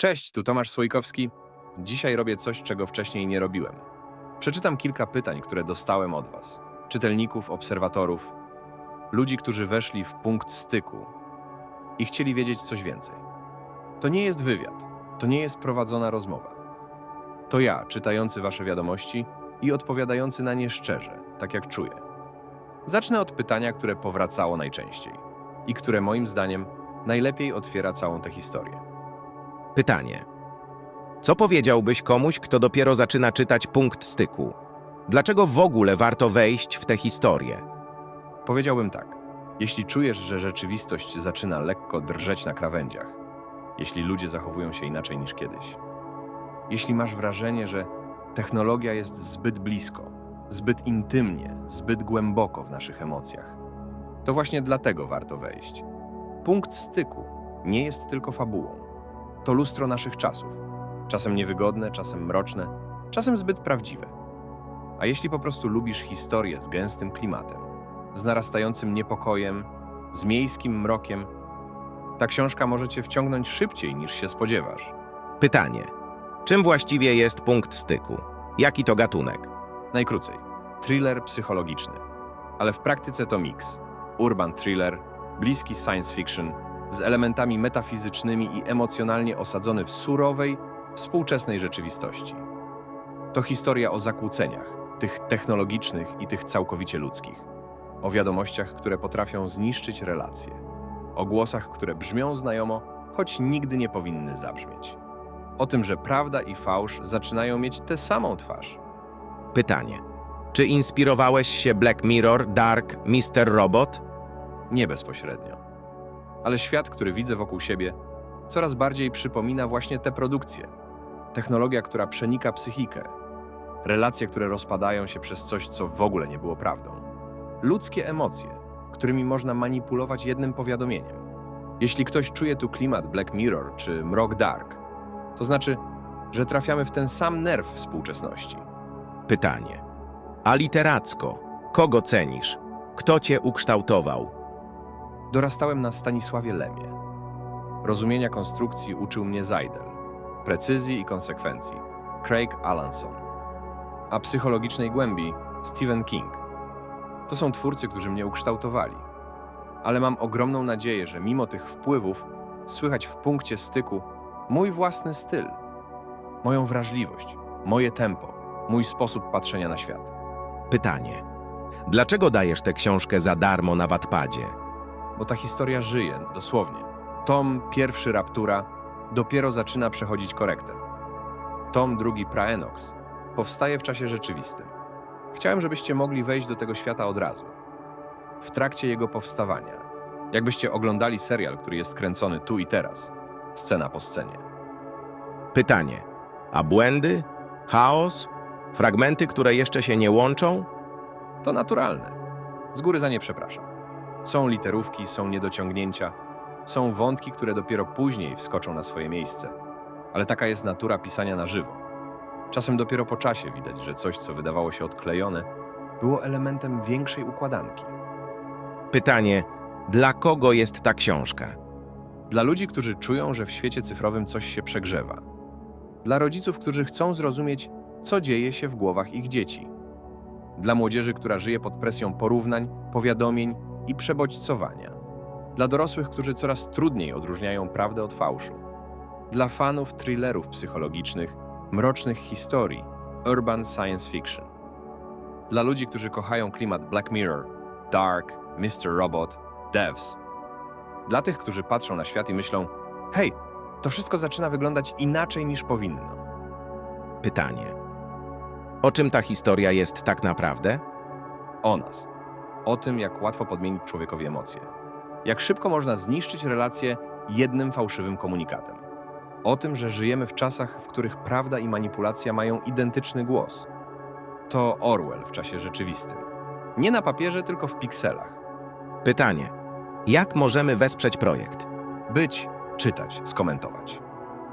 Cześć, tu Tomasz Słoikowski. Dzisiaj robię coś, czego wcześniej nie robiłem. Przeczytam kilka pytań, które dostałem od Was, czytelników, obserwatorów, ludzi, którzy weszli w punkt styku i chcieli wiedzieć coś więcej. To nie jest wywiad, to nie jest prowadzona rozmowa. To ja, czytający Wasze wiadomości i odpowiadający na nie szczerze, tak jak czuję. Zacznę od pytania, które powracało najczęściej i które moim zdaniem najlepiej otwiera całą tę historię. Pytanie. Co powiedziałbyś komuś, kto dopiero zaczyna czytać punkt styku? Dlaczego w ogóle warto wejść w tę historię? Powiedziałbym tak. Jeśli czujesz, że rzeczywistość zaczyna lekko drżeć na krawędziach, jeśli ludzie zachowują się inaczej niż kiedyś, jeśli masz wrażenie, że technologia jest zbyt blisko, zbyt intymnie, zbyt głęboko w naszych emocjach, to właśnie dlatego warto wejść. Punkt styku nie jest tylko fabułą. To lustro naszych czasów. Czasem niewygodne, czasem mroczne, czasem zbyt prawdziwe. A jeśli po prostu lubisz historię z gęstym klimatem, z narastającym niepokojem, z miejskim mrokiem, ta książka może cię wciągnąć szybciej niż się spodziewasz. Pytanie. Czym właściwie jest punkt styku? Jaki to gatunek? Najkrócej, thriller psychologiczny, ale w praktyce to miks. Urban thriller, bliski science fiction, z elementami metafizycznymi i emocjonalnie osadzony w surowej, współczesnej rzeczywistości. To historia o zakłóceniach, tych technologicznych i tych całkowicie ludzkich. O wiadomościach, które potrafią zniszczyć relacje. O głosach, które brzmią znajomo, choć nigdy nie powinny zabrzmieć. O tym, że prawda i fałsz zaczynają mieć tę samą twarz. Pytanie. Czy inspirowałeś się Black Mirror, Dark, Mr. Robot? Nie bezpośrednio. Ale świat, który widzę wokół siebie, coraz bardziej przypomina właśnie te produkcje. Technologia, która przenika psychikę. Relacje, które rozpadają się przez coś, co w ogóle nie było prawdą. Ludzkie emocje, którymi można manipulować jednym powiadomieniem. Jeśli ktoś czuje tu klimat Black Mirror czy Mrok Dark, to znaczy, że trafiamy w ten sam nerw współczesności. Pytanie. A literacko? Kogo cenisz? Kto cię ukształtował? Dorastałem na Stanisławie Lemie. Rozumienia konstrukcji uczył mnie Zajdel, precyzji i konsekwencji Craig Alanson, a psychologicznej głębi Stephen King. To są twórcy, którzy mnie ukształtowali. Ale mam ogromną nadzieję, że mimo tych wpływów słychać w punkcie styku mój własny styl, moją wrażliwość, moje tempo, mój sposób patrzenia na świat. Pytanie. Dlaczego dajesz tę książkę za darmo na Wattpadzie? Bo ta historia żyje, dosłownie. Tom pierwszy Raptura dopiero zaczyna przechodzić korektę. Tom drugi Praenox powstaje w czasie rzeczywistym. Chciałem, żebyście mogli wejść do tego świata od razu. W trakcie jego powstawania. Jakbyście oglądali serial, który jest kręcony tu i teraz. Scena po scenie. Pytanie. A błędy? Chaos? Fragmenty, które jeszcze się nie łączą? To naturalne. Z góry za nie przepraszam. Są literówki, są niedociągnięcia, są wątki, które dopiero później wskoczą na swoje miejsce. Ale taka jest natura pisania na żywo. Czasem dopiero po czasie widać, że coś, co wydawało się odklejone, było elementem większej układanki. Pytanie. Dla kogo jest ta książka? Dla ludzi, którzy czują, że w świecie cyfrowym coś się przegrzewa. Dla rodziców, którzy chcą zrozumieć, co dzieje się w głowach ich dzieci. Dla młodzieży, która żyje pod presją porównań, powiadomień i przebodźcowania. Dla dorosłych, którzy coraz trudniej odróżniają prawdę od fałszu. Dla fanów thrillerów psychologicznych, mrocznych historii, urban science fiction. Dla ludzi, którzy kochają klimat Black Mirror, Dark, Mr. Robot, Devs. Dla tych, którzy patrzą na świat i myślą: hej, to wszystko zaczyna wyglądać inaczej niż powinno. Pytanie. O czym ta historia jest tak naprawdę? O nas. O tym, jak łatwo podmienić człowiekowi emocje. Jak szybko można zniszczyć relacje jednym fałszywym komunikatem. O tym, że żyjemy w czasach, w których prawda i manipulacja mają identyczny głos. To Orwell w czasie rzeczywistym. Nie na papierze, tylko w pikselach. Pytanie. Jak możemy wesprzeć projekt? Być, czytać, skomentować.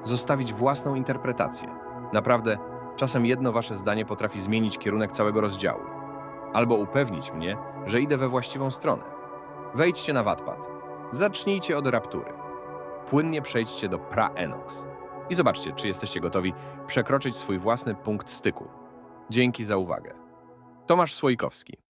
Zostawić własną interpretację. Naprawdę, czasem jedno wasze zdanie potrafi zmienić kierunek całego rozdziału. Albo upewnić mnie, że idę we właściwą stronę. Wejdźcie na Wattpad. Zacznijcie od Raptury. Płynnie przejdźcie do Praenox. i zobaczcie, czy jesteście gotowi przekroczyć swój własny punkt styku. Dzięki za uwagę. Tomasz Słoikowski.